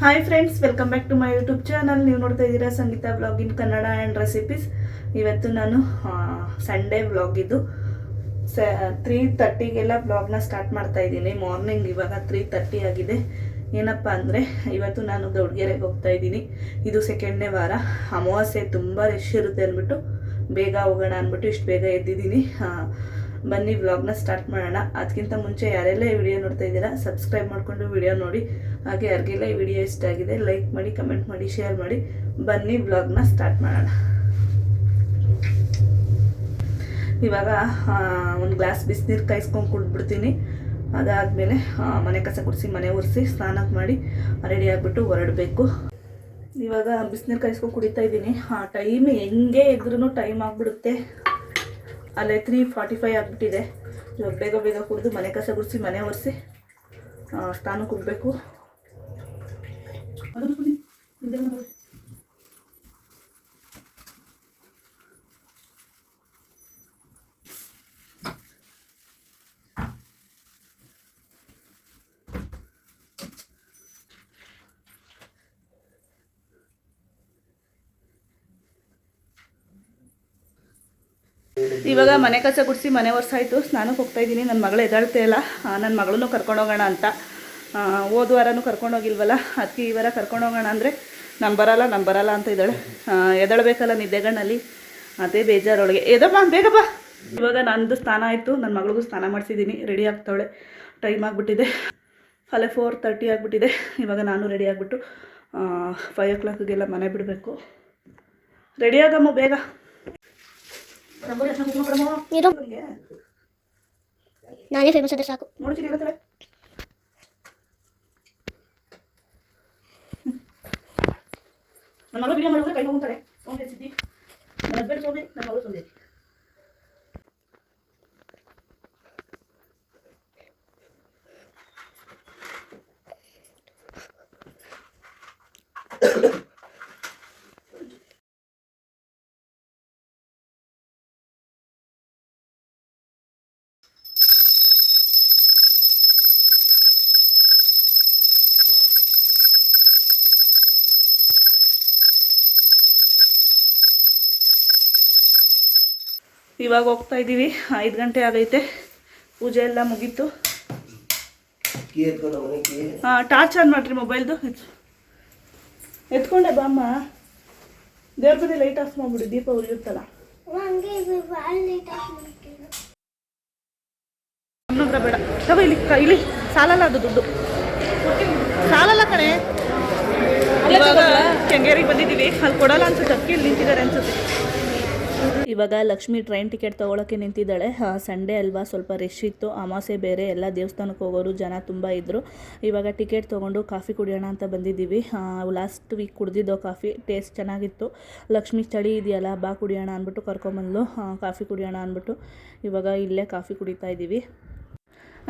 Hi friends welcome back to my YouTube channel ನೀವು ನೋಡ್ತಾ ಇದ್ದೀರಾ Sangeetha blog in Kannada and recipes ಇವತ್ತು ನಾನು ಸಂಡೇ ಬ್ಲಾಗ್ ಇದು. ಸ ತ್ರೀ ತರ್ಟಿಗೆಲ್ಲ ಬ್ಲಾಗ್ನ ಸ್ಟಾರ್ಟ್ ಮಾಡ್ತಾ ಇದ್ದೀನಿ. ಮಾರ್ನಿಂಗ್ ಇವಾಗ ತ್ರೀ ತರ್ಟಿ ಆಗಿದೆ. ಏನಪ್ಪ ಅಂದರೆ, ಇವತ್ತು ನಾನು ಗೌಡ್ಗೆರೆಗೆ ಹೋಗ್ತಾ ಇದ್ದೀನಿ. ಇದು ಸೆಕೆಂಡ್ನೇ ವಾರ. ಅಮಾವಾಸ್ಯೆ ತುಂಬ ರಶ್ ಇರುತ್ತೆ ಅಂದ್ಬಿಟ್ಟು ಬೇಗ ಹೋಗೋಣ ಅಂದ್ಬಿಟ್ಟು ಇಷ್ಟು ಬೇಗ ಎದ್ದಿದ್ದೀನಿ. ಬನ್ನಿ ವ್ಲಾಗ್ನ ಸ್ಟಾರ್ಟ್ ಮಾಡೋಣ. ಅದಕ್ಕಿಂತ ಮುಂಚೆ ಯಾರೆಲ್ಲ ಈ ವಿಡಿಯೋ ನೋಡ್ತಾ ಇದ್ದೀರಾ ಸಬ್ಸ್ಕ್ರೈಬ್ ಮಾಡಿಕೊಂಡು ವಿಡಿಯೋ ನೋಡಿ. ಹಾಗೆ ಯಾರಿಗೆಲ್ಲ ಈ ವಿಡಿಯೋ ಇಷ್ಟ ಆಗಿದೆ ಲೈಕ್ ಮಾಡಿ ಕಮೆಂಟ್ ಮಾಡಿ ಶೇರ್ ಮಾಡಿ, ಬನ್ನಿ ವ್ಲಾಗ್ನ ಸ್ಟಾರ್ಟ್ ಮಾಡೋಣ. ಇವಾಗ ಒಂದು ಗ್ಲಾಸ್ ಬಿಸಿನೀರು ಕಾಯಿಸ್ಕೊಂಡು ಕುಡ್ಬಿಡ್ತೀನಿ ಅದಾದಮೇಲೆ ಮನೆ ಕಸ ಕುಡಿಸಿ ಮನೆ ಒರೆಸಿ, ಸ್ನಾನ ಮಾಡಿ ರೆಡಿ ಆಗಿಬಿಟ್ಟು ಹೊರಡಬೇಕು. ಇವಾಗ ಬಿಸಿನೀರು ಕಾಯಿಸ್ಕೊಂಡು ಕುಡಿತಾ ಇದ್ದೀನಿ. ಟೈಮ್ ಹೆಂಗೆ ಇದ್ರೂ ಟೈಮ್ ಆಗಿಬಿಡುತ್ತೆ. ಅಲ್ಲೇ ತ್ರೀ ಫಾರ್ಟಿ ಫೈವ್ ಆಗಿಬಿಟ್ಟಿದೆ. ಇವಾಗ ಬೇಗ ಬೇಗ ಕುಡಿದು ಮನೆ ಕಸ ಗುಡಿಸಿ, ಮನೆ ಒರೆಸಿ ಸ್ನಾನಕ್ಕೆ ಹೋಗಬೇಕು ಇವಾಗ ಮನೆ ಕಸ ಗುಡಿಸಿ ಮನೆ ವರ್ಷಾಯಿತು ಸ್ನಾನಕ್ಕೆ ಹೋಗ್ತಾ ಇದ್ದೀನಿ. ನನ್ನ ಮಗಳು ಎದಾಳ್ತೇ ಇಲ್ಲ. ನನ್ನ ಮಗಳನ್ನೂ ಕರ್ಕೊಂಡೋಗೋಣ ಅಂತ. ಹೋದ ವಾರನೂ ಕರ್ಕೊಂಡೋಗಿಲ್ವಲ್ಲ ಅದಕ್ಕೆ ಈ ವಾರ ಕರ್ಕೊಂಡೋಗೋಣ ಅಂದರೆ ನಾನು ಬರಲ್ಲ ನಾನು ಬರಲ್ಲ ಅಂತ ಇದ್ದಾಳೆ. ಎದಳಬೇಕಲ್ಲ ನಿದ್ದೆಗಣ್ಣಲ್ಲಿ. ಅದೇ ಬೇಜಾರೊಳಗೆ. ಎದಪ್ಪ ಬೇಗಪ್ಪ ಇವಾಗ ನಂದು ಸ್ನಾನ ಆಯಿತು. ನನ್ನ ಮಗಳಿಗೂ ಸ್ನಾನ ಮಾಡಿಸಿದ್ದೀನಿ. ರೆಡಿ ಆಗ್ತಾಳೆ ಟೈಮ್ ಆಗಿಬಿಟ್ಟಿದೆ. ಅಲ್ಲೇ ಫೋರ್ ತರ್ಟಿ ಆಗಿಬಿಟ್ಟಿದೆ. ಇವಾಗ ನಾನು ರೆಡಿ ಆಗಿಬಿಟ್ಟು ಫೈವ್ ಓ ಕ್ಲಾಕಿಗೆಲ್ಲ ಮನೆ ಬಿಡಬೇಕು. ರೆಡಿ ಆಗಮ್ಮ ಬೇಗ. ನಾನೇ ಫೇಮಸ್ ಅದೇ ಸಾಕು. ನನ್ನ ಮಗಳು ವಿಡಿಯೋ ಮಾಡಿದ್ರೆ ಕೈ ಹೋಗ್ತಾರೆ ಸೋಂಬೆ ಸಿದ್ದಿ. ನನ್ನ ಹಸ್ಬೆಂಡ್ ಸೋಂಬೆ ನನ್ನ ಮಗಳು ಇವಾಗ ಹೋಗ್ತಾ ಇದ್ದೀವಿ ಐದು ಗಂಟೆ ಆಗೈತೆ. ಪೂಜೆ ಎಲ್ಲ ಮುಗೀತು. ಹಾಂ ಟಾರ್ಚ್ ಆನ್ ಮಾಡ್ರಿ ಮೊಬೈಲ್ದು ಎತ್ಕೊಂಡೆ ಬಾಮ್ಮ ದೇವ್ರ ಬದಿ ಲೈಟ್ ಆಫ್ ಮಾಡ್ಬಿಡಿ ದೀಪ ಉರಿಯುತ್ತಲ್ಲ. ಬೇಡ. ತಗೋ ಇಲ್ಲಿ ಕ- ಇಲ್ಲಿ ಸಾಲಲ್ಲ ಅದು ದುಡ್ಡು. ಸಾಲಲ್ಲ ಕಣೆ. ಇವಾಗ ಕೆಂಗೇರಿಗೆ ಬಂದಿದ್ದೀವಿ. ಅಲ್ಲಿ ಕೊಡಲ್ಲ ಅನ್ಸುತ್ತೆ. ಅದಕ್ಕೆ ಇಲ್ಲಿ ನಿಂತಿದ್ದಾರೆ ಅನ್ಸುತ್ತೆ. ಇವಾಗ ಲಕ್ಷ್ಮಿ ಟ್ರೈನ್ ಟಿಕೆಟ್ ತೊಗೊಳಕ್ಕೆ ನಿಂತಿದ್ದಾಳೆ. ಸಂಡೇ ಅಲ್ವಾ? ಸ್ವಲ್ಪ ರಶ್ ಇತ್ತು. ಅಮಾಸೆ ಬೇರೆ. ಎಲ್ಲ ದೇವಸ್ಥಾನಕ್ಕೆ ಹೋಗೋರು ಜನ ತುಂಬ ಇದ್ದರು ಇವಾಗ ಟಿಕೆಟ್ ತೊಗೊಂಡು ಕಾಫಿ ಕುಡಿಯೋಣ ಅಂತ ಬಂದಿದ್ದೀವಿ. ಲಾಸ್ಟ್ ವೀಕ್ ಕುಡ್ದಿದ್ದೋ ಕಾಫಿ. ಟೇಸ್ಟ್ ಚೆನ್ನಾಗಿತ್ತು. ಲಕ್ಷ್ಮಿ ಚಳಿ ಇದೆಯಲ್ಲ, ಬಾ ಕುಡಿಯೋಣ ಅಂದ್ಬಿಟ್ಟು ಕರ್ಕೊಂಬಂದ್ಲು. ಕಾಫಿ ಕುಡಿಯೋಣ ಅಂದ್ಬಿಟ್ಟು ಇವಾಗ ಇಲ್ಲೇ ಕಾಫಿ ಕುಡಿತಾ ಇದ್ದೀವಿ.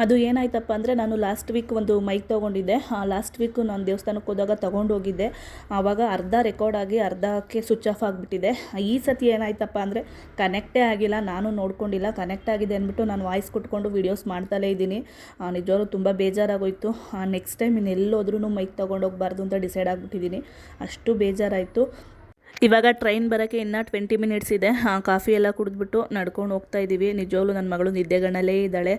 ಅದು ಏನಾಯ್ತಪ್ಪ ಅಂದರೆ ನಾನು ಲಾಸ್ಟ್ ವೀಕ್ ಒಂದು ಮೈಕ್ ತೊಗೊಂಡಿದ್ದೆ. ಲಾಸ್ಟ್ ವೀಕು ನಾನು ದೇವಸ್ಥಾನಕ್ಕೆ ಹೋದಾಗ ತೊಗೊಂಡು ಹೋಗಿದ್ದೆ ಆವಾಗ ಅರ್ಧ ರೆಕಾರ್ಡ್ ಆಗಿ ಅರ್ಧಕ್ಕೆ ಸ್ವಿಚ್ ಆಫ್ ಆಗಿಬಿಟ್ಟಿದೆ. ಈ ಸತಿ ಏನಾಯ್ತಪ್ಪ ಅಂದರೆ ಕನೆಕ್ಟೇ ಆಗಿಲ್ಲ, ನಾನು ನೋಡ್ಕೊಂಡಿಲ್ಲ. ಕನೆಕ್ಟ್ ಆಗಿದೆ ಅಂದ್ಬಿಟ್ಟು ನಾನು ವಾಯ್ಸ್ ಕುಟ್ಕೊಂಡು ವೀಡಿಯೋಸ್ ಮಾಡ್ತಲೇ ಇದ್ದೀನಿ. ನಿಜವಾಗ್ಲೂ ತುಂಬ ಬೇಜಾರಾಗೋಯಿತು. ನೆಕ್ಸ್ಟ್ ಟೈಮ್ ಇನ್ನೆಲ್ಲೋದ್ರೂ ಮೈಕ್ ತೊಗೊಂಡೋಗ್ಬಾರ್ದು ಅಂತ ಡಿಸೈಡ್ ಆಗಿಬಿಟ್ಟಿದ್ದೀನಿ. ಅಷ್ಟು ಬೇಜಾರಾಯಿತು. ಇವಾಗ ಟ್ರೈನ್ ಬರೋಕ್ಕೆ ಇನ್ನೂ ಟ್ವೆಂಟಿ ಮಿನಿಟ್ಸ್ ಇದೆ. ಕಾಫಿ ಎಲ್ಲ ಕುಡಿದ್ಬಿಟ್ಟು ನಡ್ಕೊಂಡು ಹೋಗ್ತಾ ಇದ್ದೀವಿ ನಿಜವಾಗ್ಲೂ ನನ್ನ ಮಗಳು ನಿದ್ದೆಗಣ್ಣಲ್ಲೇ ಇದ್ದಾಳೆ.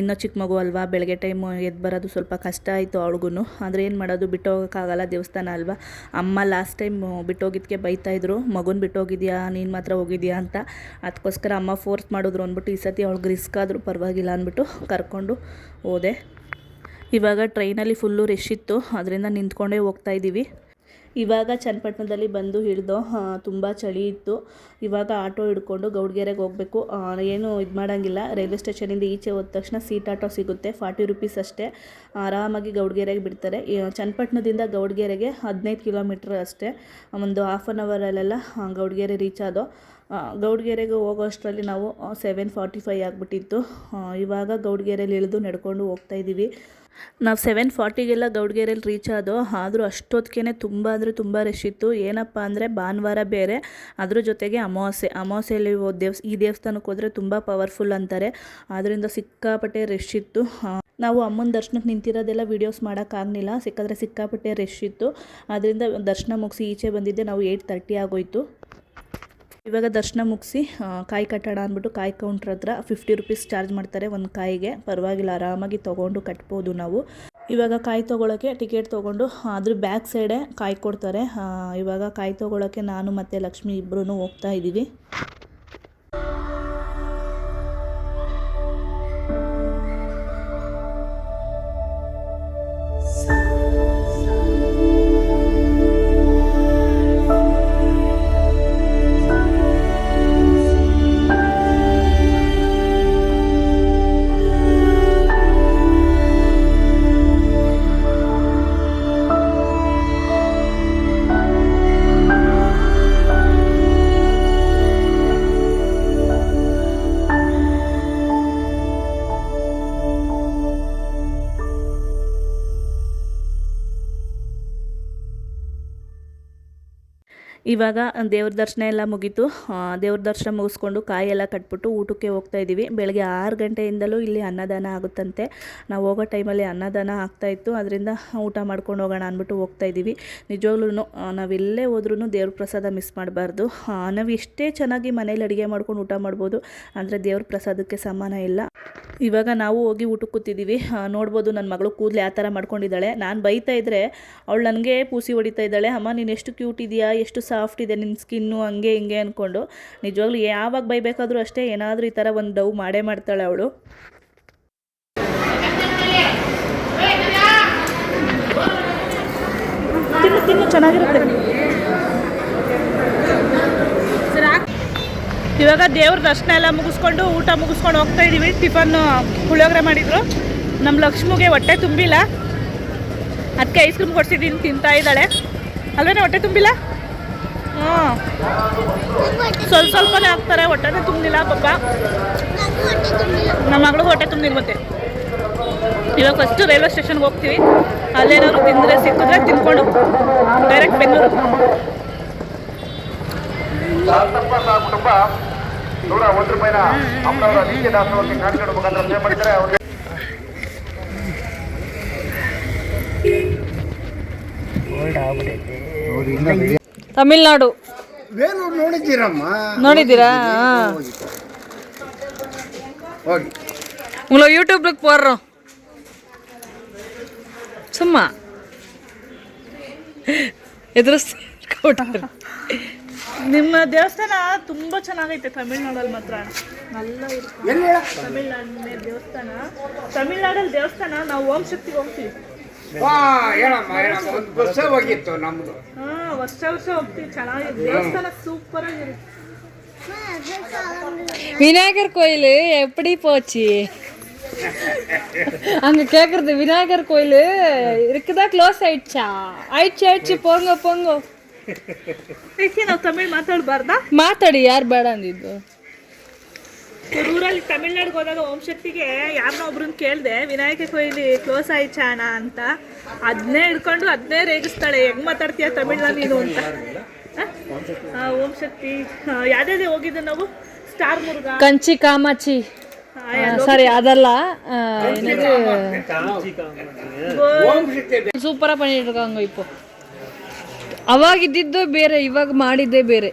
ಇನ್ನೂ ಚಿಕ್ಕ ಮಗು ಅಲ್ವಾ? ಬೆಳಗ್ಗೆ ಟೈಮು ಎದ್ದು ಬರೋದು ಸ್ವಲ್ಪ ಕಷ್ಟ ಆಯಿತು ಅವಳಿಗೂ ಆದರೆ ಏನು ಮಾಡೋದು? ಬಿಟ್ಟು ಹೋಗೋಕ್ಕಾಗಲ್ಲ ದೇವಸ್ಥಾನ ಅಲ್ವಾ? ಅಮ್ಮ ಲಾಸ್ಟ್ ಟೈಮ್ ಬಿಟ್ಟೋಗಿದ್ದಕ್ಕೆ ಬೈತಾಯಿದ್ರು ಮಗುನ ಬಿಟ್ಟೋಗಿದ್ಯಾ? ನೀನು ಮಾತ್ರ ಹೋಗಿದ್ಯಾ ಅಂತ. ಅದಕ್ಕೋಸ್ಕರ ಅಮ್ಮ ಫೋರ್ಸ್ ಮಾಡಿದ್ರು ಅಂದ್ಬಿಟ್ಟು ಈ ಸತಿ ಅವಳಿಗೆ ರಿಸ್ಕ್ ಆದರೂ ಪರವಾಗಿಲ್ಲ ಅಂದ್ಬಿಟ್ಟು ಕರ್ಕೊಂಡು ಹೋದೆ. ಇವಾಗ ಟ್ರೈನಲ್ಲಿ ಫುಲ್ಲು ರಶ್ ಇತ್ತು. ಅದರಿಂದ ನಿಂತ್ಕೊಂಡೇ ಹೋಗ್ತಾ ಇದ್ದೀವಿ ಇವಾಗ ಚನ್ನಪಟ್ಟಣದಲ್ಲಿ ಬಂದು ಹಿಡಿದು ತುಂಬ ಚಳಿ ಇತ್ತು. ಇವಾಗ ಆಟೋ ಹಿಡ್ಕೊಂಡು ಗೌಡ್ಗೆರೆಗೆ ಹೋಗಬೇಕು. ಏನು ಇದು ಮಾಡೋಂಗಿಲ್ಲ. ರೈಲ್ವೆ ಸ್ಟೇಷನಿಂದ ಈಚೆ ಹೋದ ತಕ್ಷಣ ಸೀಟ್ ಆಟೋ ಸಿಗುತ್ತೆ. ಫಾರ್ಟಿ ರುಪೀಸ್ ಅಷ್ಟೇ. ಆರಾಮಾಗಿ ಗೌಡ್ಗೆರೆಗೆ ಬಿಡ್ತಾರೆ. ಚನ್ನಪಟ್ಟಣದಿಂದ ಗೌಡ್ಗೆರೆಗೆ ಹದಿನೈದು ಕಿಲೋಮೀಟ್ರ್ ಅಷ್ಟೇ. ಒಂದು ಹಾಫ್ ಆನ್ ಅವರಲ್ಲೆಲ್ಲ ಗೌಡ್ಗೆರೆ ರೀಚ್ ಆದೋ. ಗೌಡ್ಗೆರೆಗೆ ಹೋಗೋ ಅಷ್ಟರಲ್ಲಿ ನಾವು ಸೆವೆನ್ ಫಾರ್ಟಿ ಫೈ ಆಗಿಬಿಟ್ಟಿತ್ತು. ಇವಾಗ ಗೌಡ್ಗೆರೆಯಲ್ಲಿ ಇಳಿದು ನಡ್ಕೊಂಡು ಹೋಗ್ತಾ ಇದ್ದೀವಿ ನಾವು ಸೆವೆನ್ ಫಾರ್ಟಿಗೆಲ್ಲ ಗೌಡ್ಗೆರೆಯಲ್ಲಿ ರೀಚ್ ಆದೋ, ಆದರೂ ಅಷ್ಟೊತ್ತಿಗೆ ತುಂಬ ಅಂದರೆ ತುಂಬ ರಶ್ ಇತ್ತು. ಏನಪ್ಪ ಅಂದರೆ ಭಾನುವಾರ ಬೇರೆ. ಅದ್ರ ಜೊತೆಗೆ ಅಮಾವಾಸ್ಯೆ, ಅಮಾವಾಸ್ಯೆಯಲ್ಲಿ ದೇವಸ್, ಈ ದೇವಸ್ಥಾನಕ್ಕೆ ಹೋದರೆ ತುಂಬ ಪವರ್ಫುಲ್ ಅಂತಾರೆ. ಆದ್ದರಿಂದ ಸಿಕ್ಕಾಪಟ್ಟೆ ರಶ್ ಇತ್ತು. ನಾವು ಅಮ್ಮನ ದರ್ಶನಕ್ಕೆ ನಿಂತಿರೋದೆಲ್ಲ ವೀಡಿಯೋಸ್ ಮಾಡೋಕ್ಕಾಗಲಿಲ್ಲ ಸಿಕ್ಕಾದ್ರೆ ಸಿಕ್ಕಾಪಟ್ಟೆ ರಶ್ ಇತ್ತು. ಆದ್ದರಿಂದ ದರ್ಶನ ಮುಗಿಸಿ ಈಚೆ ಬಂದಿದ್ದೆ. ನಾವು ಏಯ್ಟ್ ತರ್ಟಿ ಆಗೋಯ್ತು. ಇವಾಗ ದರ್ಶನ ಮುಗಿಸಿ ಕಾಯಿ ಕಟ್ಟೋಣ ಅಂದ್ಬಿಟ್ಟು ಕಾಯಿ ಕೌಂಟ್ರ್ ಹತ್ರ ಫಿಫ್ಟಿ ರುಪೀಸ್ ಚಾರ್ಜ್ ಮಾಡ್ತಾರೆ ಒಂದು ಕಾಯಿಗೆ. ಪರವಾಗಿಲ್ಲ, ಆರಾಮಾಗಿ ತೊಗೊಂಡು ಕಟ್ಬೋದು ನಾವು. ಇವಾಗ ಕಾಯಿ ತೊಗೊಳಕ್ಕೆ ಟಿಕೆಟ್ ತೊಗೊಂಡು ಅದ್ರ ಬ್ಯಾಕ್ ಸೈಡೆ ಕಾಯಿ ಕೊಡ್ತಾರೆ. ಇವಾಗ ಕಾಯಿ ತೊಗೊಳಕ್ಕೆ ನಾನು ಮತ್ತು ಲಕ್ಷ್ಮಿ ಇಬ್ಬರೂ ಹೋಗ್ತಾ ಇದ್ದೀವಿ. ಇವಾಗ ದೇವ್ರ ದರ್ಶನ ಎಲ್ಲ ಮುಗೀತು. ದೇವ್ರ ದರ್ಶನ ಮುಗಿಸ್ಕೊಂಡು ಕಾಯೆಲ್ಲ ಕಟ್ಬಿಟ್ಟು ಊಟಕ್ಕೆ ಹೋಗ್ತಾ ಇದ್ದೀವಿ. ಬೆಳಗ್ಗೆ ಆರು ಗಂಟೆಯಿಂದಲೂ ಇಲ್ಲಿ ಅನ್ನದಾನ ಆಗುತ್ತಂತೆ. ನಾವು ಹೋಗೋ ಟೈಮಲ್ಲಿ ಅನ್ನದಾನ ಆಗ್ತಾಯಿತ್ತು ಅದರಿಂದ ಊಟ ಮಾಡ್ಕೊಂಡು ಹೋಗೋಣ ಅಂದ್ಬಿಟ್ಟು ಹೋಗ್ತಾ ಇದ್ದೀವಿ. ನಿಜವಾಗ್ಲೂ ನಾವೆಲ್ಲೇ ಹೋದ್ರೂ ದೇವ್ರ ಪ್ರಸಾದ ಮಿಸ್ ಮಾಡಬಾರ್ದು. ನಾವು ಎಷ್ಟೇ ಚೆನ್ನಾಗಿ ಮನೇಲಿ ಅಡುಗೆ ಮಾಡ್ಕೊಂಡು ಊಟ ಮಾಡ್ಬೋದು ಅಂದರೆ ದೇವ್ರ ಪ್ರಸಾದಕ್ಕೆ ಸಮಾನ ಇಲ್ಲ. ಇವಾಗ ನಾವು ಹೋಗಿ ಊಟಕ್ಕೆ ಕೂತಿದ್ದೀವಿ. ನೋಡ್ಬೋದು ನನ್ನ ಮಗಳು ಕೂದಲು ಯಾವ ಥರ ಮಾಡ್ಕೊಂಡಿದ್ದಾಳೆ. ನಾನು ಬೈತಾ ಇದ್ದರೆ ಅವಳು ನನಗೆ ಪೂಸಿ ಹೊಡಿತಾ ಇದ್ದಾಳೆ. ಅಮ್ಮ, ನೀನು ಎಷ್ಟು ಕ್ಯೂಟ್ ಇದೆಯಾ? ಎಷ್ಟು ಸಾಫ್ಟ್ ಇದೆ ನಿನ್ನ ಸ್ಕಿನ್ನು ಹಂಗೆ ಹಿಂಗೆ ಅಂದ್ಕೊಂಡು ನಿಜವಾಗ್ಲೂ ಯಾವಾಗ ಬೈಬೇಕಾದ್ರೂ ಅಷ್ಟೇ ಏನಾದರೂ ಈ ಥರ ಒಂದು ಡವ್ ಮಾಡೇ ಮಾಡ್ತಾಳೆ ಅವಳು. ತಿನ್ನು ತಿನ್ನು ಇವಾಗ ದೇವ್ರ ದರ್ಶನ ಎಲ್ಲ ಮುಗಿಸ್ಕೊಂಡು ಊಟ ಮುಗಿಸ್ಕೊಂಡು ಹೋಗ್ತಾ ಇದ್ದೀವಿ ಟಿಫನ್ ಪುಳಿಯೋಗರೆ ಮಾಡಿದ್ರು. ನಮ್ಮ ಲಕ್ಷ್ಮಿಗೆ ಹೊಟ್ಟೆ ತುಂಬಿಲ್ಲ. ಅದಕ್ಕೆ ಐಸ್ ಕ್ರೀಮ್ ಕೊಡ್ಸಿದ್ದೀನಿ, ತಿಂತಾ ಇದ್ದಾಳೆ. ಅಲ್ವೇನೆ ಹೊಟ್ಟೆ ತುಂಬಿಲ್ಲ? ಸ್ವಲ್ಪ ಸ್ವಲ್ಪನೇ ಹಾಕ್ತಾರೆ ಹೊಟ್ಟೆನೇ ತುಂಬಿಲ್ಲ ಪಾಪ. ನಮ್ಮ ಮಗಳು ಹೊಟ್ಟೆ ತುಂಬಿಲ್ಲ ಮತ್ತೆ ಇವಾಗ ಫಸ್ಟು ರೈಲ್ವೆ ಸ್ಟೇಷನ್ಗೆ ಹೋಗ್ತೀವಿ. ಅಲ್ಲೇನಾದ್ರು ತಿಂದರೆ ಸಿಕ್ಕಿದ್ರೆ ತಿನ್ಕೊಂಡು ಡೈರೆಕ್ಟ್ ಬೆಂಗಳೂರು. ಶಾಂತಪ್ಪ ತಮಿಳ್ನಾಡು. ಬೇಲೂರು ನೋಡಿದ್ದೀರಮ್ಮ? ನೋಡಿದ್ದೀರಾ? ಹೋಗಿ. ಯೂಟ್ಯೂಬ್ உங்களை யூடியூப்லுக்கு போடுறோம் சும்மா ನಿಮ್ಮ ದೇವಸ್ಥಾನ ತುಂಬಾ ಚೆನ್ನಾಗೈತೆ ತಮಿಳ್ನಾಡಲ್ಲಿ ಮಾತ್ರ. ನಲ್ಲ ತಮಿಳ್ನಾಡಲ್ಲಿ ದೇವಸ್ಥಾನ. ತಮಿಳ್ನಾಡಲ್ಲಿ ದೇವಸ್ಥಾನ ನಾವು ಓಂ ಶಕ್ತಿಗೆ ಹೋಗ್ತೀವಿ. ಹೇಳಮ್ಮ ಹೇಳಮ್ಮ ಒಂದು ಬಸ್ ಹೋಗಿತ್ತು ನಮ್ದು ಹಾ ವರ್ಷ ವರ್ಷ ಹೋಗ್ತೀವಿ ಚೆನ್ನಾಗಿದೆ ದೇವಸ್ಥಾನ ಸೂಪರ್ ಆಗಿರುತ್ತೆ விநாயகர் கோயில் எப்படி போச்சு அங்க கேக்குறது விநாயகர் கோயில் இருக்குதா க்ளோஸ் ஆயிடுச்சா ஆயிடுச்சு ஆயிடுச்சு போங்க போங்க ಏಕೆ ನಾವು ತಮಿಳ್ ಮಾತಾಡಬಾರ್ದಾ ಮಾತಾಡಿ ಯಾರು ಬೇಡ ಅಂದಿದ್ದು ಊರಲ್ಲಿ ತಮಿಳ್ನಾಡಿಗೆ ಹೋದಾಗ ಓಂ ಶಕ್ತಿಗೆ ಯಾರನ್ನ ಒಬ್ರನ್ನ ಕೇಳಿದೆ ವಿನಾಯಕ ಕೊಹ್ಲಿ ಕ್ಲೋಸ್ ಆಯ್ತಾ ಅಣ್ಣ ಅಂತ ಅದನ್ನೇ ಹಿಡ್ಕೊಂಡು ಅದನ್ನೇ ರೇಗಿಸ್ತಾಳೆ ಹೆಂಗ್ ಮಾತಾಡ್ತೀಯ ತಮಿಳ್ನ ನೀನು ಅಂತ ಆ? ಆ, ಓಂ ಶಕ್ತಿ ಯಾವ್ದೇ ಹೋಗಿದ್ದು ನಾವು ಸ್ಟಾರ್ ಮುರುಗ ಕಂಚಿ ಕಾಮಾಚಿ ಆ, ಸಾರಿ ಅದಲ್ಲ ಆ, என்னது ಓಂ ಶಕ್ತಿ ಸೂಪರಾ பண்ணிட்டு இருக்காங்க இப்போ ಅವಾಗಿದ್ದಿದ್ದು ಬೇರೆ ಇವಾಗ ಮಾಡಿದ್ದೇ ಬೇರೆ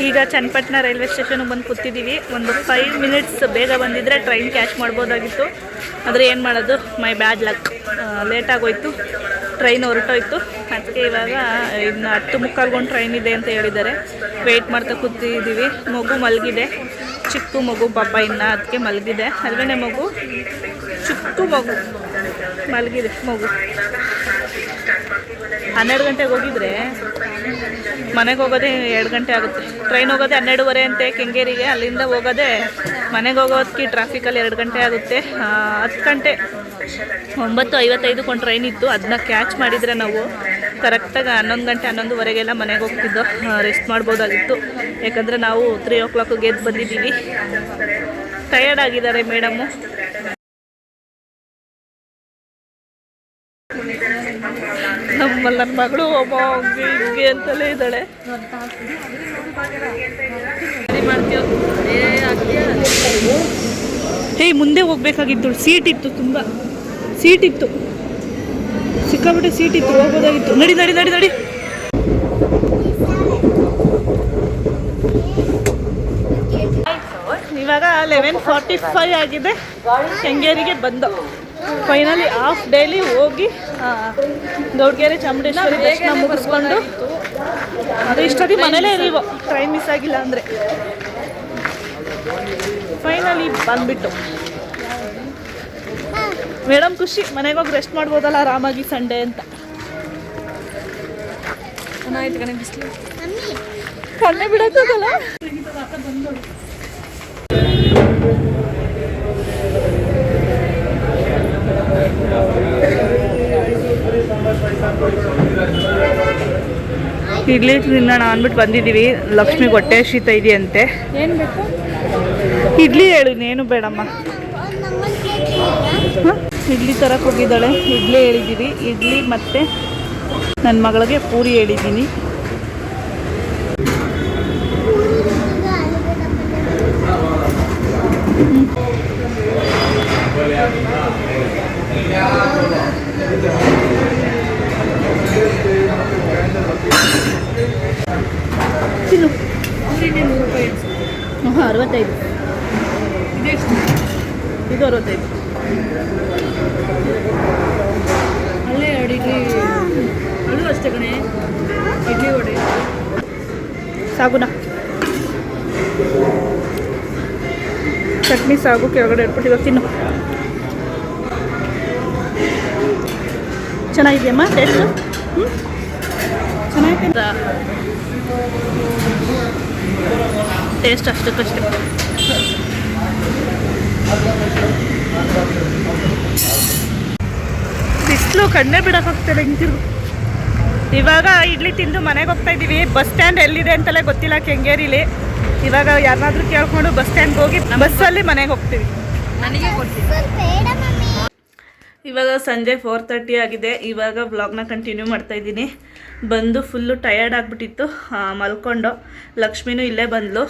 ಈಗ ಚನ್ನಪಟ್ಟಣ ರೈಲ್ವೆ ಸ್ಟೇಷನ್ಗೆ ಬಂದು ಕೂತಿದ್ದೀವಿ. ಒಂದು ಫೈವ್ ಮಿನಿಟ್ಸ್ ಬೇಗ ಬಂದಿದ್ದರೆ ಟ್ರೈನ್ ಕ್ಯಾಚ್ ಮಾಡ್ಬೋದಾಗಿತ್ತು. ಆದರೆ ಏನು ಮಾಡೋದು? ಮೈ ಬ್ಯಾಡ್ ಲಕ್ ಲೇಟ್ ಆಗೋಯ್ತು. ಟ್ರೈನ್ ಹೊರಟೋಯ್ತು. ಅದಕ್ಕೆ ಇವಾಗ ಇನ್ನು ಹತ್ತು ಮುಕ್ಕಾಲ್ಗೊಂಡು ಟ್ರೈನ್ ಇದೆ ಅಂತ ಹೇಳಿದ್ದಾರೆ. ವೆಯ್ಟ್ ಮಾಡ್ತಾ ಕೂತಿದ್ದೀವಿ. ಮಗು ಮಲಗಿದೆ. ಚಿಕ್ಕ ಮಗು, ಪಾಪ ಇನ್ನು ಅದಕ್ಕೆ ಮಲಗಿದೆ. ಅಲ್ವೇನೆ ಮಗು? ಚಿಕ್ಕ ಮಗು. ಮಲಗಿದೆ ಮಗು. ಹನ್ನೆರಡು ಗಂಟೆಗೆ ಹೋಗಿದ್ರೆ ಮನೆಗೆ ಹೋಗೋದೇ ಎರಡು ಗಂಟೆ ಆಗುತ್ತೆ. ಟ್ರೈನ್ ಹೋಗೋದೇ ಹನ್ನೆರಡುವರೆ ಅಂತೆ ಕೆಂಗೇರಿಗೆ. ಅಲ್ಲಿಂದ ಹೋಗೋದೇ ಮನೆಗೆ ಹೋಗೋದಕ್ಕೆ ಟ್ರಾಫಿಕಲ್ಲಿ ಎರಡು ಗಂಟೆ ಆಗುತ್ತೆ. ಹತ್ತು ಗಂಟೆ. ಒಂಬತ್ತು ಐವತ್ತೈದಕ್ಕೆ ಒಂದು ಟ್ರೈನ್ ಇತ್ತು. ಅದನ್ನ ಕ್ಯಾಚ್ ಮಾಡಿದರೆ ನಾವು ಕರೆಕ್ಟಾಗಿ ಹನ್ನೊಂದು ಗಂಟೆ, ಹನ್ನೊಂದುವರೆಗೆಲ್ಲ ಮನೆಗೆ ಹೋಗ್ತಿದ್ದು. ರೆಸ್ಟ್ ಮಾಡ್ಬೋದಾಗಿತ್ತು ಯಾಕಂದರೆ ನಾವು ತ್ರೀ ಓ ಕ್ಲಾಕಿಗೆ ಎದ್ದು ಬಂದಿದ್ದೀವಿ. ಟಯರ್ಡ್ ಆಗಿದ್ದಾರೆ ಮೇಡಮು. ನಮ್ಮ ನನ್ನ ಮಗಳು ಒಬ್ಬ ಹಂಗೆ ಹಿಂಗೆ ಅಂತಲೇ ಇದ್ದಾಳೆ. ಹೇ, ಮುಂದೆ ಹೋಗ್ಬೇಕಾಗಿತ್ತು ಸೀಟ್ ಇತ್ತು ತುಂಬ. ಸೀಟ್ ಇತ್ತು. ಸಿಕ್ಕಾಬಿಟ್ಟೆ ಸೀಟ್ ಇತ್ತು ಹೋಗೋದಾಗಿತ್ತು ನಡಿ ನಡಿ ನಡಿ ನಡಿ. ಇವಾಗ ಲೆವೆನ್ ಫಾರ್ಟಿ ಫೈವ್ ಆಗಿದೆ. ಕೆಂಗೇರಿಗೆ ಬಂದು. ಫೈನಲಿ ಹಾಫ್ ಡೇಲಿ ಹೋಗಿ ದೊಡ್ಡಗೆರೆ ಚಾಮುಂಡೇಶ್ವರಿ ದರ್ಶನ ಮುಗಿಸ್ಕೊಂಡು ಅದು ಇಷ್ಟೊತ್ತಿಗೆ ಮನೇಲೇ ಇಲ್ವ? ಟ್ರೈನ್ ಮಿಸ್ ಆಗಿಲ್ಲ ಅಂದರೆ. ಫೈನಲಿ ಬಂದ್ಬಿಟ್ಟು. ಮೇಡಮ್ ಖುಷಿ. ಮನೆಗೆ ಹೋಗಿ ರೆಸ್ಟ್ ಮಾಡ್ಬೋದಲ್ಲ ಆರಾಮಾಗಿ ಸಂಡೇ ಅಂತ. ಚೆನ್ನಾಗಿತ್ತು ಕಣೆ ಬಿಸಿಲು. ಕಣ್ಣೆ ಬಿಡೋಕ್ಕಾಗಲ್ಲ ಇಡ್ಲಿ ತಿನ್ನೋಣ ಅಂದ್ಬಿಟ್ಟು ಬಂದಿದ್ದೀವಿ. ಲಕ್ಷ್ಮಿ ಹೊಟ್ಟೆ ಶೀತ ಇದೆಯಂತೆ. ಏನು ಇಡ್ಲಿ ಹೇಳು ಇನ್ನೇನು ಬೇಡಮ್ಮ. ಇಡ್ಲಿ ತರಕ್ಕೆ ಹೋಗಿದ್ದಾಳೆ ಇಡ್ಲಿ ಹೇಳಿದ್ದೀವಿ. ಇಡ್ಲಿ ಮತ್ತು ನನ್ನ ಮಗಳಿಗೆ ಪೂರಿ ಹೇಳಿದ್ದೀನಿ ತಿನ್ನು ಹಾಂ ಅರವತ್ತೈದು ಇದು ಅರವತ್ತೈದು ಅಲ್ಲೇ ಎರಡು ಇಡ್ಲಿ. ಅಲ್ಲೂ ಅಷ್ಟೇ ಕಣೆ. ಇಡ್ಲಿ ವಡೆ. ಸಾಗುನ. ಚಟ್ನಿ, ಸಾಗು, ಕೆಳಗಡೆ ಇಟ್ಬಿಟ್ಟು ತಿನ್ನು. ಚೆನ್ನಾಗಿದೆಯಮ್ಮ ಟೇಸ್ಟು ಹ್ಞೂ ಚೆನ್ನಾಗಿದೆ ಟೇಸ್ಟ್ ಅಷ್ಟಕ್ಕಷ್ಟೇ ಬಿಸಿಲು ಕಣ್ಣೇ ಹೋಗ್ತಾರೆ? ಹೆಂಗಿರು ಇವಾಗ ಇಡ್ಲಿ ತಿಂದು ಮನೆಗೆ ಹೋಗ್ತಾ ಇದ್ದೀವಿ. ಬಸ್ ಸ್ಟ್ಯಾಂಡ್ ಎಲ್ಲಿದೆ ಅಂತಲೇ ಗೊತ್ತಿಲ್ಲ ಕೆಂಗೇರಿಲಿ. ಇವಾಗ ಯಾರನ್ನಾದ್ರೂ ಕೇಳ್ಕೊಂಡು ಬಸ್ ಸ್ಟ್ಯಾಂಡ್ಗೆ ಹೋಗಿ ಬಸ್ಸಲ್ಲಿ ಮನೆಗೆ ಹೋಗ್ತೀವಿ. ನನಗೆ ಇವಾಗ ಸಂಜೆ ಫೋರ್ ತರ್ಟಿ ಆಗಿದೆ. ಇವಾಗ ಬ್ಲಾಗ್ನ ಕಂಟಿನ್ಯೂ ಮಾಡ್ತಾ ಇದ್ದೀನಿ. ಬಂದು ಫುಲ್ಲು ಟಯರ್ಡ್ ಆಗಿಬಿಟ್ಟಿತ್ತು. ಮಲ್ಕೊಂಡು. ಲಕ್ಷ್ಮಿನೂ ಇಲ್ಲೇ ಬಂದಳು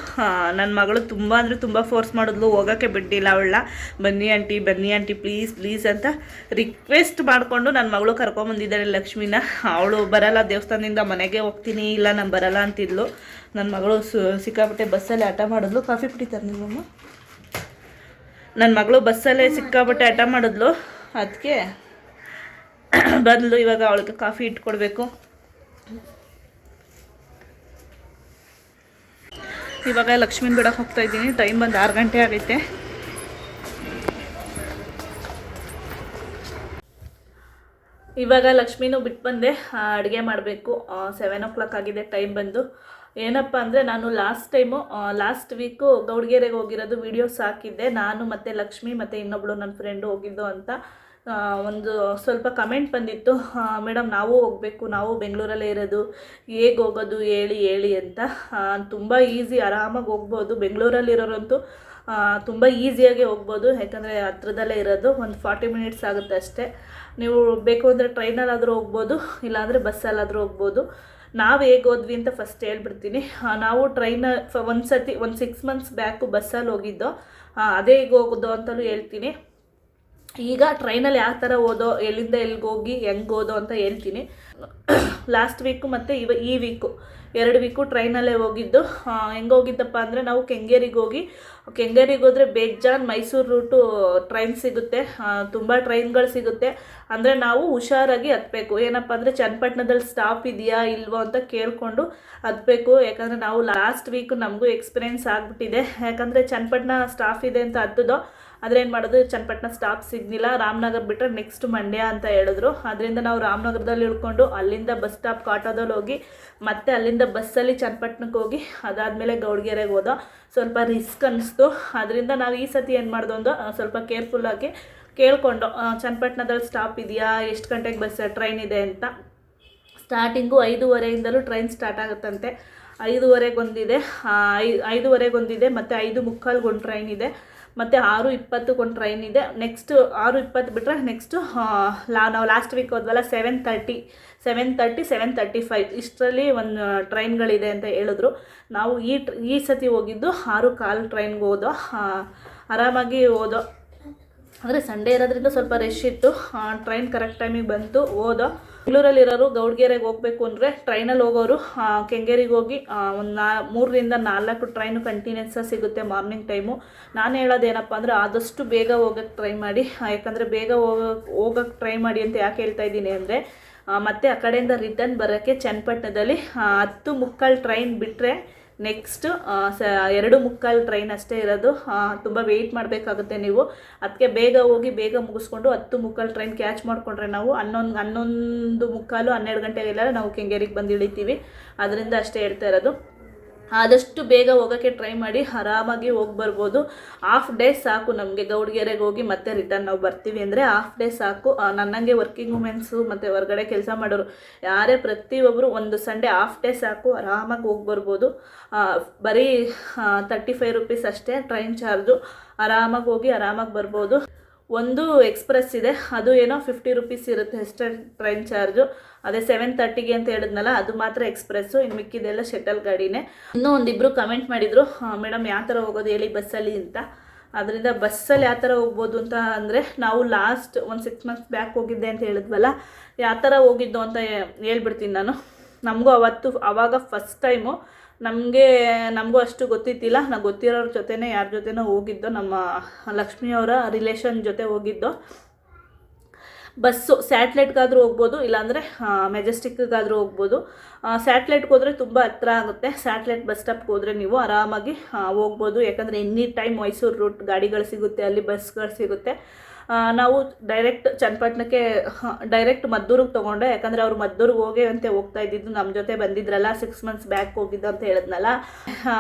ನನ್ನ ಮಗಳು ತುಂಬ ಅಂದರೆ ತುಂಬ ಫೋರ್ಸ್ ಮಾಡಿದ್ಲು. ಹೋಗೋಕ್ಕೆ ಬಿಟ್ಟಿಲ್ಲ ಅವಳ ಬನ್ನಿ ಆಂಟಿ ಬನ್ನಿ ಆಂಟಿ ಪ್ಲೀಸ್ ಪ್ಲೀಸ್ ಅಂತ ರಿಕ್ವೆಸ್ಟ್ ಮಾಡಿಕೊಂಡು ನನ್ನ ಮಗಳು ಕರ್ಕೊಂಬಂದಿದ್ದಾರೆ ಲಕ್ಷ್ಮಿನ. ಅವಳು ಬರಲ್ಲ, ದೇವಸ್ಥಾನದಿಂದ ಮನೆಗೆ ಹೋಗ್ತೀನಿ, ಇಲ್ಲ ನಾನು ಬರಲ್ಲ ಅಂತಿದ್ಲು. ನನ್ನ ಮಗಳು ಸು, ಸಿಕ್ಕಾಪಟ್ಟೆ ಬಸ್ಸಲ್ಲಿ ಆಟ ಮಾಡಿದ್ಲು. ಕಾಫಿ ಕುಡಿತಾರೆ ನಿಮ್ಮಮ್ಮ ನನ್ನ ಮಗಳು ಬಸ್ಸಲ್ಲೇ ಸಿಕ್ಕಾಪಟ್ಟೆ ಆಟ ಮಾಡಿದ್ಲು. ಅದಕ್ಕೆ ಬದಲು ಇವಾಗ ಅವಳಿಗೆ ಕಾಫಿ ಇಟ್ಕೊಡ್ಬೇಕು. ಇವಾಗ ಲಕ್ಷ್ಮೀನ ಬಿಡಕ್ಕೆ ಹೋಗ್ತಾ ಇದ್ದೀನಿ. ಟೈಮ್ ಬಂದು ಆರು ಗಂಟೆ ಆಗೈತೆ. ಇವಾಗ ಲಕ್ಷ್ಮೀನೂ ಬಿಟ್ಟು ಬಂದೆ. ಅಡುಗೆ ಮಾಡಬೇಕು. ಸೆವೆನ್ ಓ ಕ್ಲಾಕ್ ಆಗಿದೆ ಟೈಮ್ ಬಂದು. ಏನಪ್ಪ ಅಂದರೆ ನಾನು ಲಾಸ್ಟ್ ಟೈಮು ಲಾಸ್ಟ್ ವೀಕು ಗೌಡ್ಗೆರೆಗೆ ಹೋಗಿರೋದು ವೀಡಿಯೋಸ್ ಹಾಕಿದ್ದೆ. ನಾನು ಮತ್ತು ಲಕ್ಷ್ಮಿ ಮತ್ತು ಇನ್ನೊಬ್ಳು ನನ್ನ ಫ್ರೆಂಡು ಹೋಗಿದ್ದು ಅಂತ. ಒಂದು ಸ್ವಲ್ಪ ಕಮೆಂಟ್ ಬಂದಿತ್ತು. ಮೇಡಮ್ ನಾವು ಹೋಗಬೇಕು, ನಾವು ಬೆಂಗಳೂರಲ್ಲೇ ಇರೋದು. ಹೇಗೆ ಹೋಗೋದು, ಹೇಳಿ ಹೇಳಿ ಅಂತ. ತುಂಬ ಈಸಿ ಆರಾಮಾಗಿ ಹೋಗ್ಬೋದು. ಬೆಂಗಳೂರಲ್ಲಿರೋರಂತೂ ತುಂಬ ಈಸಿಯಾಗಿ ಹೋಗ್ಬೋದು. ಯಾಕಂದರೆ ಹತ್ರದಲ್ಲೇ ಇರೋದು. ಒಂದು ಫಾರ್ಟಿ ಮಿನಿಟ್ಸ್ ಆಗುತ್ತೆ ಅಷ್ಟೇ. ನೀವು ಬೇಕು ಅಂದರೆ ಟ್ರೈನಲ್ಲಾದರೂ ಹೋಗ್ಬೋದು, ಇಲ್ಲಾಂದರೆ ಬಸ್ಸಲ್ಲಾದರೂ ಹೋಗ್ಬೋದು. ನಾವು ಹೇಗೆ ಹೋದ್ವಿ ಅಂತ ಫಸ್ಟ್ ಹೇಳ್ಬಿಡ್ತೀನಿ. ನಾವು ಟ್ರೈನ ಒಂದು ಸತಿ ಒಂದು ಸಿಕ್ಸ್ ಮಂತ್ಸ್ ಬ್ಯಾಕು ಬಸ್ಸಲ್ಲಿ ಹೋಗಿದ್ದೋ ಅದೇ ಹೇಗೆ ಹೋಗೋದು ಅಂತಲೂ ಹೇಳ್ತೀನಿ. ಈಗ ಟ್ರೈನಲ್ಲಿ ಯಾವ ಥರ ಓದೋ, ಎಲ್ಲಿಂದ ಎಲ್ಲಿಗೆ ಹೋಗಿ, ಹೆಂಗೆ ಓದೋ ಅಂತ ಹೇಳ್ತೀನಿ. ಲಾಸ್ಟ್ ವೀಕು ಮತ್ತು ಇವ, ಈ ವೀಕು ಎರಡು ವೀಕು ಟ್ರೈನಲ್ಲೇ ಹೋಗಿದ್ದು. ಹೆಂಗೆ ಹೋಗಿದ್ದಪ್ಪ ಅಂದರೆ ನಾವು ಕೆಂಗೇರಿಗೆ ಹೋಗಿ, ಕೆಂಗೇರಿಗೆ ಹೋದರೆ ಬೇಜಾನ್, ಮೈಸೂರು ರೂಟು ಟ್ರೈನ್ ಸಿಗುತ್ತೆ. ತುಂಬ ಟ್ರೈನ್ಗಳು ಸಿಗುತ್ತೆ. ಅಂದರೆ ನಾವು ಹುಷಾರಾಗಿ ಹತ್ಬೇಕು. ಏನಪ್ಪ ಅಂದರೆ ಚನ್ನಪಟ್ಟಣದಲ್ಲಿ ಸ್ಟಾಪ್ ಇದೆಯಾ, ಇಲ್ವೋ ಅಂತ ಕೇಳಿಕೊಂಡು ಹತ್ಬೇಕು. ಯಾಕಂದರೆ ನಾವು ಲಾಸ್ಟ್ ವೀಕು ನಮಗೂ ಎಕ್ಸ್ಪೀರಿಯೆನ್ಸ್ ಆಗಿಬಿಟ್ಟಿದೆ. ಯಾಕಂದರೆ ಚನ್ನಪಟ್ಟಣ ಸ್ಟಾಫ್ ಇದೆ ಅಂತ ಹತ್ತದೋ ಆದರೆ ಏನು ಮಾಡೋದು, ಚನ್ನಪಟ್ಟಣ ಸ್ಟಾಪ್ ಸಿಗ್ನಿಲ್ಲ ರಾಮನಗರ ಬಿಟ್ಟರೆ ನೆಕ್ಸ್ಟ್ ಮಂಡ್ಯ ಅಂತ ಹೇಳಿದ್ರು. ಅದರಿಂದ ನಾವು ರಾಮನಗರದಲ್ಲಿ ಇಳ್ಕೊಂಡು ಅಲ್ಲಿಂದ ಬಸ್ ಸ್ಟಾಪ್ ಕಾಟೋದಲ್ಲಿ ಹೋಗಿ, ಮತ್ತೆ ಅಲ್ಲಿಂದ ಬಸ್ಸಲ್ಲಿ ಚನ್ನಪಟ್ಟಣಕ್ಕೆ ಹೋಗಿ, ಅದಾದಮೇಲೆ ಗೌಡ್ಗೆರೆಗೆ ಹೋದ. ಸ್ವಲ್ಪ ರಿಸ್ಕ್ ಅನ್ನಿಸ್ತು ಅದರಿಂದ ನಾವು ಈ ಸತಿ ಏನು ಮಾಡ್ದು ಒಂದು ಸ್ವಲ್ಪ ಕೇರ್ಫುಲ್ಲಾಗಿ ಕೇಳಿಕೊಂಡು ಚನ್ನಪಟ್ಟಣದಲ್ಲಿ ಸ್ಟಾಪ್ ಇದೆಯಾ? ಎಷ್ಟು ಗಂಟೆಗೆ ಬಸ್ ಟ್ರೈನ್ ಇದೆ ಅಂತ. ಸ್ಟಾರ್ಟಿಂಗು ಐದೂವರೆಯಿಂದಲೂ ಟ್ರೈನ್ ಸ್ಟಾರ್ಟ್ ಆಗುತ್ತಂತೆ. ಐದೂವರೆಗೊಂದಿದೆ ಐ, ಐದೂವರೆಗೊಂದಿದೆ, ಮತ್ತು ಐದು ಮುಕ್ಕಾಲ್ಗೊಂದು ಟ್ರೈನ್ ಇದೆ. ಮತ್ತು ಆರು ಇಪ್ಪತ್ತಕ್ಕೆ ಒಂದು ಟ್ರೈನ್ ಇದೆ. ನೆಕ್ಸ್ಟ್ ಆರು ಇಪ್ಪತ್ತು ಬಿಟ್ಟರೆ ನೆಕ್ಸ್ಟು ಲಾ, ನಾವು last week ಹೋದ್ವಲ್ಲ seven thirty seven thirty seven thirty five ಇಷ್ಟರಲ್ಲಿ ಒಂದು ಟ್ರೈನ್ಗಳಿದೆ ಅಂತ ಹೇಳಿದ್ರು. ನಾವು ಈ ಟ್ರ ಈ ಸತಿ ಹೋಗಿದ್ದು ಆರು ಕಾಲು ಟ್ರೈನ್ಗೆ ಹೋದೋ. ಆರಾಮಾಗಿ ಹೋದೋ. ಅಂದರೆ ಸಂಡೇ ಇರೋದ್ರಿಂದ ಸ್ವಲ್ಪ ರಶ್ ಇತ್ತು. ಟ್ರೈನ್ ಕರೆಕ್ಟ್ ಟೈಮಿಗೆ ಬಂತು. ಹೋದೋ. ಬೆಂಗಳೂರಲ್ಲಿರೋರು ಗೌಡ್ಗೆರೆಗೆ ಹೋಗಬೇಕು ಅಂದರೆ ಟ್ರೈನಲ್ಲಿ ಹೋಗೋರು ಕೆಂಗೇರಿಗೆ ಹೋಗಿ ಒಂದು ನಾ, ಮೂರರಿಂದ ನಾಲ್ಕು ಟ್ರೈನು ಕಂಟಿನ್ಯೂಸ್ ಸಿಗುತ್ತೆ ಮಾರ್ನಿಂಗ್ ಟೈಮು ನಾನು ಹೇಳೋದೇನಪ್ಪ ಅಂದರೆ ಆದಷ್ಟು ಬೇಗ ಹೋಗೋಕ್ಕೆ ಟ್ರೈ ಮಾಡಿ, ಯಾಕಂದರೆ ಬೇಗ ಹೋಗೋಕ್ಕೆ ಹೋಗೋಕ್ಕೆ ಟ್ರೈ ಮಾಡಿ ಅಂತ ಯಾಕೆ ಹೇಳ್ತಾ ಇದ್ದೀನಿ ಅಂದರೆ ಮತ್ತು ಆ ಕಡೆಯಿಂದ ರಿಟರ್ನ್ ಬರೋಕ್ಕೆ ಚನ್ನಪಟ್ಟಣದಲ್ಲಿ ಹತ್ತು ಮುಕ್ಕಾಲು ಟ್ರೈನ್ ಬಿಟ್ಟರೆ ನೆಕ್ಸ್ಟ್ ಸ, ಎರಡು ಮುಕ್ಕಾಲು ಟ್ರೈನ್ ಅಷ್ಟೇ ಇರೋದು. ತುಂಬ ವೆಯ್ಟ್ ಮಾಡಬೇಕಾಗುತ್ತೆ ನೀವು. ಅದಕ್ಕೆ ಬೇಗ ಹೋಗಿ ಬೇಗ ಮುಗಿಸ್ಕೊಂಡು ಹತ್ತು ಮುಕ್ಕಾಲು ಟ್ರೈನ್ ಕ್ಯಾಚ್ ಮಾಡಿಕೊಂಡ್ರೆ ನಾವು ಹನ್ನೊಂದು ಹನ್ನೊಂದು ಮುಕ್ಕಾಲು ಹನ್ನೆರಡು ಗಂಟೆಗೆಲ್ಲ ನಾವು ಕೆಂಗೇರಿಗೆ ಬಂದು ಇಳಿತೀವಿ. ಅದರಿಂದ ಅಷ್ಟೇ ಹೇಳ್ತಾ ಇರೋದು. ಆದಷ್ಟು ಬೇಗ ಹೋಗೋಕ್ಕೆ ಟ್ರೈ ಮಾಡಿ ಆರಾಮಾಗಿ ಹೋಗಿ ಬರ್ಬೋದು. ಹಾಫ್ ಡೇ ಸಾಕು ನಮಗೆ, ಗೌಡ್ಗೆರೆಗೆ ಹೋಗಿ ಮತ್ತೆ ರಿಟರ್ನ್ ನಾವು ಬರ್ತೀವಿ ಅಂದರೆ ಹಾಫ್ ಡೇ ಸಾಕು. ನನ್ನಂಗೆ ವರ್ಕಿಂಗ್ ವುಮೆನ್ಸು ಮತ್ತು ಹೊರಗಡೆ ಕೆಲಸ ಮಾಡೋರು ಯಾರೇ ಪ್ರತಿಯೊಬ್ಬರು ಒಂದು ಸಂಡೇ ಹಾಫ್ ಡೇ ಸಾಕು, ಆರಾಮಾಗಿ ಹೋಗಿ ಬರ್ಬೋದು. ಬರೀ ತರ್ಟಿ ಫೈವ್ ರುಪೀಸ್ ಅಷ್ಟೇ ಟ್ರೈನ್ ಚಾರ್ಜು ಆರಾಮಾಗಿ ಹೋಗಿ ಆರಾಮಾಗಿ ಬರ್ಬೋದು. ಒಂದು ಎಕ್ಸ್ಪ್ರೆಸ್ ಇದೆ. ಅದು ಏನೋ ಫಿಫ್ಟಿ ರುಪೀಸ್ ಇರುತ್ತೆ ಅಷ್ಟೇ ಟ್ರೈನ್ ಚಾರ್ಜು. ಅದೇ ಸೆವೆನ್ ತರ್ಟಿಗೆ ಅಂತ ಹೇಳಿದ್ನಲ್ಲ, ಅದು ಮಾತ್ರ ಎಕ್ಸ್ಪ್ರೆಸ್ಸು. ಇನ್ನು ಮಿಕ್ಕಿದೆಲ್ಲ ಶಟಲ್ ಗಾಡಿನೇ. ಇನ್ನೂ ಒಂದಿಬ್ಬರು ಕಮೆಂಟ್ ಮಾಡಿದರು ಮೇಡಮ್, ಯಾವ ಥರ ಹೋಗೋದು ಹೇಳಿ ಬಸ್ಸಲ್ಲಿ ಅಂತ. ಅದರಿಂದ ಬಸ್ಸಲ್ಲಿ ಯಾವ ಥರ ಹೋಗ್ಬೋದು ಅಂತ ಅಂದರೆ, ನಾವು ಲಾಸ್ಟ್ ಒಂದು ಸಿಕ್ಸ್ ಮಂತ್ಸ್ ಬ್ಯಾಕ್ ಹೋಗಿದ್ದೆ ಅಂತ ಹೇಳಿದ್ವಲ್ಲ, ಯಾವ ಥರ ಹೋಗಿದ್ದು ಅಂತ ಹೇಳ್ಬಿಡ್ತೀನಿ ನಾನು. ನಮಗೂ ಅವತ್ತು ಆವಾಗ ಫಸ್ಟ್ ಟೈಮು ನಮಗೆ, ನಮಗೂ ಅಷ್ಟು ಗೊತ್ತಿತ್ತಿಲ್ಲ. ನಾವು ಗೊತ್ತಿರೋರ ಜೊತೆನೇ, ಯಾರ ಜೊತೆನೋ ಹೋಗಿದ್ದೋ, ನಮ್ಮ ಲಕ್ಷ್ಮಿಯವರ ರಿಲೇಷನ್ ಜೊತೆ ಹೋಗಿದ್ದೋ. ಬಸ್ಸು, ಸ್ಯಾಟ್ಲೈಟ್ಗಾದರೂ ಹೋಗ್ಬೋದು, ಇಲ್ಲಾಂದರೆ ಮೆಜೆಸ್ಟಿಕ್ಗಾದರೂ ಹೋಗ್ಬೋದು. ಸ್ಯಾಟ್ಲೈಟ್ಗೆ ಹೋದರೆ ತುಂಬ ಹತ್ರ ಆಗುತ್ತೆ. ಸ್ಯಾಟ್ಲೈಟ್ ಬಸ್ ಸ್ಟಾಪ್ಗೆ ಹೋದರೆ ನೀವು ಆರಾಮಾಗಿ ಹೋಗ್ಬೋದು. ಯಾಕಂದರೆ ಎನಿ ಟೈಮ್ ಮೈಸೂರು ರೂಟ್ ಗಾಡಿಗಳು ಸಿಗುತ್ತೆ, ಅಲ್ಲಿ ಬಸ್ಗಳು ಸಿಗುತ್ತೆ. ನಾವು ಡೈರೆಕ್ಟ್ ಚನ್ನಪಟ್ಟಣಕ್ಕೆ ಡೈರೆಕ್ಟ್ ಮದ್ದೂರಿಗೆ ತೊಗೊಂಡೆ. ಯಾಕಂದರೆ ಅವರು ಮದ್ದೂರಿಗೆ ಹೋಗಿ ಅಂತ ಹೋಗ್ತಾ ಇದ್ದಿದ್ದು ನಮ್ಮ ಜೊತೆ ಬಂದಿದ್ರಲ್ಲ ಸಿಕ್ಸ್ ಮಂತ್ಸ್ ಬ್ಯಾಕ್ ಹೋಗಿದ್ದು ಅಂತ ಹೇಳಿದ್ನಲ್ಲ.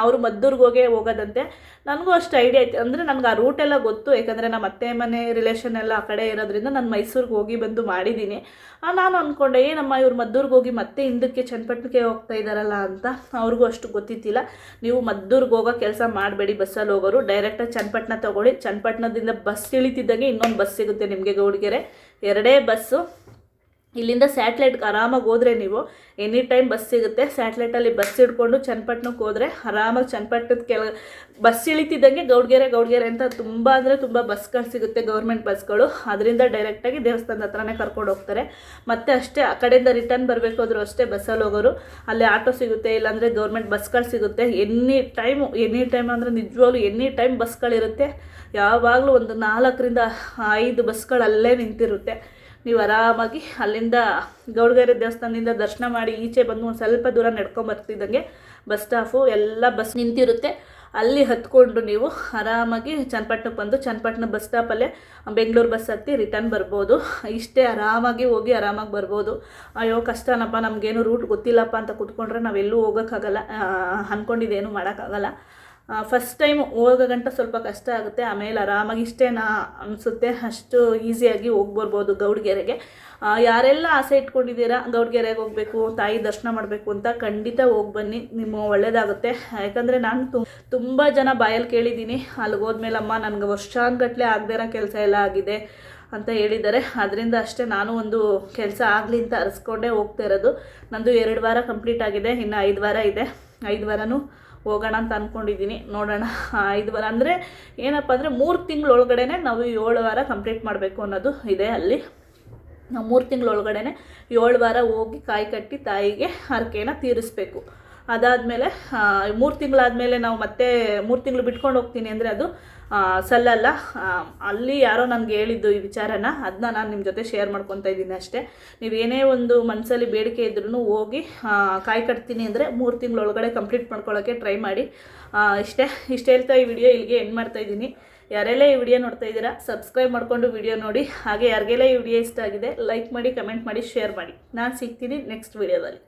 ಅವರು ಮದ್ದೂರಿಗೆ ಹೋಗೇ ಹೋಗೋದಂತೆ. ನನಗೂ ಅಷ್ಟು ಐಡಿಯಾ ಐತೆ. ಅಂದರೆ ನನಗೆ ಆ ರೂಟ್ ಎಲ್ಲ ಗೊತ್ತು. ಯಾಕಂದರೆ ನಮ್ಮ ಅತ್ತೆ ಮನೆ ರಿಲೇಷನ್ ಎಲ್ಲ ಆ ಕಡೆ ಇರೋದ್ರಿಂದ ನಾನು ಮೈಸೂರಿಗೆ ಹೋಗಿ ಬಂದು ಮಾಡಿದ್ದೀನಿ ನಾನು ಅಂದ್ಕೊಂಡೆ ಏನಮ್ಮ ಇವ್ರು ಮದ್ದೂರಿಗೆ ಹೋಗಿ ಮತ್ತೆ ಹಿಂದಕ್ಕೆ ಚನ್ನಪಟ್ಟಣಕ್ಕೆ ಹೋಗ್ತಾ ಇದ್ದಾರಲ್ಲ ಅಂತ ಅವ್ರಿಗೂ ಅಷ್ಟು ಗೊತ್ತಿತ್ತಿಲ್ಲ. ನೀವು ಮದ್ದೂರಿಗೆ ಹೋಗೋ ಕೆಲಸ ಮಾಡಬೇಡಿ, ಬಸ್ಸಲ್ಲಿ ಹೋಗೋರು. ಡೈರೆಕ್ಟಾಗಿ ಚನ್ನಪಟ್ಟಣ ತೊಗೊಳ್ಳಿ. ಚನ್ನಪಟ್ಟಣದಿಂದ ಬಸ್ ಇಳಿತಿದ್ದಂಗೆ ಇನ್ನೊಂದು ಬಸ್ ಸಿಗುತ್ತೆ ನಿಮಗೆ ಗೌಡ್ಗೆರೆ. ಎರಡೇ ಬಸ್ಸು. ಇಲ್ಲಿಂದ ಸ್ಯಾಟ್ಲೈಟ್ಗೆ ಆರಾಮಾಗಿ ಹೋದರೆ ನೀವು ಎನಿ ಟೈಮ್ ಬಸ್ ಸಿಗುತ್ತೆ. ಸ್ಯಾಟ್ಲೈಟಲ್ಲಿ ಬಸ್ ಹಿಡ್ಕೊಂಡು ಚನ್ನಪಟ್ಟಣಕ್ಕೆ ಹೋದರೆ ಆರಾಮಾಗಿ ಚನ್ನಪಟ್ಟಣದ ಕೆಳ ಬಸ್ ಇಳಿತಿದ್ದಂಗೆ ಗೌಡ್ಗೆರೆ ಗೌಡ್ಗೆರೆ ಅಂತ ತುಂಬ ಅಂದರೆ ತುಂಬ ಬಸ್ಗಳು ಸಿಗುತ್ತೆ ಗೌರ್ಮೆಂಟ್ ಬಸ್ಗಳು. ಅದರಿಂದ ಡೈರೆಕ್ಟಾಗಿ ದೇವಸ್ಥಾನದ ಹತ್ರನೇ ಕರ್ಕೊಂಡು ಹೋಗ್ತಾರೆ. ಮತ್ತು ಅಷ್ಟೇ ಆ ಕಡೆಯಿಂದ ರಿಟರ್ನ್ ಬರಬೇಕು ಆದರೂ ಅಷ್ಟೇ ಬಸ್ಸಲ್ಲಿ ಹೋಗೋರು. ಅಲ್ಲಿ ಆಟೋ ಸಿಗುತ್ತೆ, ಇಲ್ಲಾಂದರೆ ಗೌರ್ಮೆಂಟ್ ಬಸ್ಗಳು ಸಿಗುತ್ತೆ. ಎನಿ ಟೈಮು, ಎನಿ ಟೈಮ್ ಅಂದರೆ ನಿಜವಾಗ್ಲೂ ಎನಿ ಟೈಮ್ ಬಸ್ಗಳಿರುತ್ತೆ. ಯಾವಾಗಲೂ ಒಂದು ನಾಲ್ಕರಿಂದ ಐದು ಬಸ್ಗಳು ಅಲ್ಲೇ ನಿಂತಿರುತ್ತೆ. ನೀವು ಆರಾಮಾಗಿ ಅಲ್ಲಿಂದ ಗೌಡಗೆರೆ ದೇವಸ್ಥಾನದಿಂದ ದರ್ಶನ ಮಾಡಿ ಈಚೆ ಬಂದು ಒಂದು ಸ್ವಲ್ಪ ದೂರ ನಡ್ಕೊಂಬರ್ತಿದ್ದಂಗೆ ಬಸ್ ಸ್ಟಾಫು ಎಲ್ಲ ಬಸ್ ನಿಂತಿರುತ್ತೆ. ಅಲ್ಲಿ ಹತ್ಕೊಂಡು ನೀವು ಆರಾಮಾಗಿ ಚನ್ನಪಟ್ಟಣಕ್ಕೆ ಬಂದು ಚನ್ನಪಟ್ಟಣ ಬಸ್ ಸ್ಟಾಪಲ್ಲೇ ಬೆಂಗಳೂರು ಬಸ್ ಹತ್ತಿ ರಿಟರ್ನ್ ಬರ್ಬೋದು. ಇಷ್ಟೇ ಆರಾಮಾಗಿ ಹೋಗಿ ಆರಾಮಾಗಿ ಬರ್ಬೋದು. ಅಯ್ಯೋ, ಕಷ್ಟನಪ್ಪ, ನಮಗೇನು ರೂಟ್ ಗೊತ್ತಿಲ್ಲಪ್ಪ ಅಂತ ಕೂತ್ಕೊಂಡ್ರೆ ನಾವೆಲ್ಲೂ ಹೋಗೋಕ್ಕಾಗಲ್ಲ. ಅಂದ್ಕೊಂಡಿದ್ದೇನು ಮಾಡೋಕ್ಕಾಗಲ್ಲ. ಫಸ್ಟ್ ಟೈಮ್ ಹೋಗೋ ಗಂಟ ಸ್ವಲ್ಪ ಕಷ್ಟ ಆಗುತ್ತೆ. ಆಮೇಲೆ ಆರಾಮಾಗಿ ಇಷ್ಟೇನಾ ಅನಿಸುತ್ತೆ. ಅಷ್ಟು ಈಸಿಯಾಗಿ ಹೋಗಿ ಬರ್ಬೋದು ಗೌಡ್ಗೆರೆಗೆ. ಯಾರೆಲ್ಲ ಆಸೆ ಇಟ್ಕೊಂಡಿದ್ದೀರಾ, ಗೌಡ್ಗೆರೆಗೆ ಹೋಗಬೇಕು, ತಾಯಿ ದರ್ಶನ ಮಾಡಬೇಕು ಅಂತ ಖಂಡಿತ ಹೋಗಿ ಬನ್ನಿ. ನಿಮ್ಮ ಒಳ್ಳೆಯದಾಗುತ್ತೆ ಯಾಕಂದರೆ ನಾನು ತು- ತುಂಬ ಜನ ಬಾಯಲ್ಲಿ ಕೇಳಿದ್ದೀನಿ. ಅಲ್ಲಿಗೆ ಹೋದ್ಮೇಲೆ ಅಮ್ಮ, ನನಗೆ ವರ್ಷಾನ್ಗಟ್ಟಲೆ ಆಗದೇ ಇರೋ ಕೆಲಸ ಎಲ್ಲ ಆಗಿದೆ ಅಂತ ಹೇಳಿದ್ದಾರೆ. ಅದರಿಂದ ಅಷ್ಟೇ ನಾನು ಒಂದು ಕೆಲಸ ಆಗಲಿ ಅಂತ ಅರಿಸ್ಕೊಂಡೇ ಹೋಗ್ತಾ ಇರೋದು. ನಂದು ಎರಡು ವಾರ ಕಂಪ್ಲೀಟ್ ಆಗಿದೆ. ಇನ್ನು ಐದು ವಾರ ಇದೆ. ಐದು ವಾರನೂ ಹೋಗೋಣ ಅಂತ ಅಂದ್ಕೊಂಡಿದ್ದೀನಿ ನೋಡೋಣ. ಐದು ವಾರ ಅಂದರೆ ಏನಪ್ಪ ಅಂದರೆ ಮೂರು ತಿಂಗಳೊಳಗಡೆ ನಾವು ಏಳು ವಾರ ಕಂಪ್ಲೀಟ್ ಮಾಡಬೇಕು ಅನ್ನೋದು ಇದೆ ಅಲ್ಲಿ. ನಾವು ಮೂರು ತಿಂಗಳೊಳಗಡೆ ಏಳು ವಾರ ಹೋಗಿ ಕಾಯಿ ಕಟ್ಟಿ ತಾಯಿಗೆ ಹರಕೆನ ತೀರಿಸ್ಬೇಕು. ಅದಾದಮೇಲೆ ಮೂರು ತಿಂಗಳಾದಮೇಲೆ ನಾವು ಮತ್ತೆ ಮೂರು ತಿಂಗಳು ಬಿಟ್ಕೊಂಡು ಹೋಗ್ತೀನಿ ಅಂದರೆ ಅದು ಸಲ್ಲಲ್ಲ. ಅಲ್ಲಿ ಯಾರೋ ನನಗೆ ಹೇಳಿದ್ದು ಈ ವಿಚಾರನ ಅದನ್ನ ನಾನು ನಿಮ್ಮ ಜೊತೆ ಶೇರ್ ಮಾಡ್ಕೊತಾ ಇದ್ದೀನಿ ಅಷ್ಟೇ. ನೀವು ಏನೇ ಒಂದು ಮನಸ್ಸಲ್ಲಿ ಬೇಡಿಕೆ ಇದ್ರೂ ಹೋಗಿ ಕಾಯಿ ಕಟ್ತೀನಿ ಅಂದರೆ ಮೂರು ತಿಂಗಳೊಳಗಡೆ ಕಂಪ್ಲೀಟ್ ಮಾಡ್ಕೊಳ್ಳೋಕ್ಕೆ ಟ್ರೈ ಮಾಡಿ. ಇಷ್ಟೇ. ಇಷ್ಟು ಹೇಳ್ತಾ ಈ ವಿಡಿಯೋ ಇಲ್ಲಿಗೆ ಎಂಡ್ ಮಾಡ್ತಾ ಇದ್ದೀನಿ. ಯಾರೆಲ್ಲ ಈ ವಿಡಿಯೋ ನೋಡ್ತಾ ಇದ್ದೀರಾ ಸಬ್ಸ್ಕ್ರೈಬ್ ಮಾಡಿಕೊಂಡು ವಿಡಿಯೋ ನೋಡಿ. ಹಾಗೆ ಯಾರಿಗೆಲ್ಲ ಈ ವಿಡಿಯೋ ಇಷ್ಟ ಆಗಿದೆ ಲೈಕ್ ಮಾಡಿ ಕಮೆಂಟ್ ಮಾಡಿ ಶೇರ್ ಮಾಡಿ. ನಾನು ಸಿಗ್ತೀನಿ ನೆಕ್ಸ್ಟ್ ವಿಡಿಯೋದಲ್ಲಿ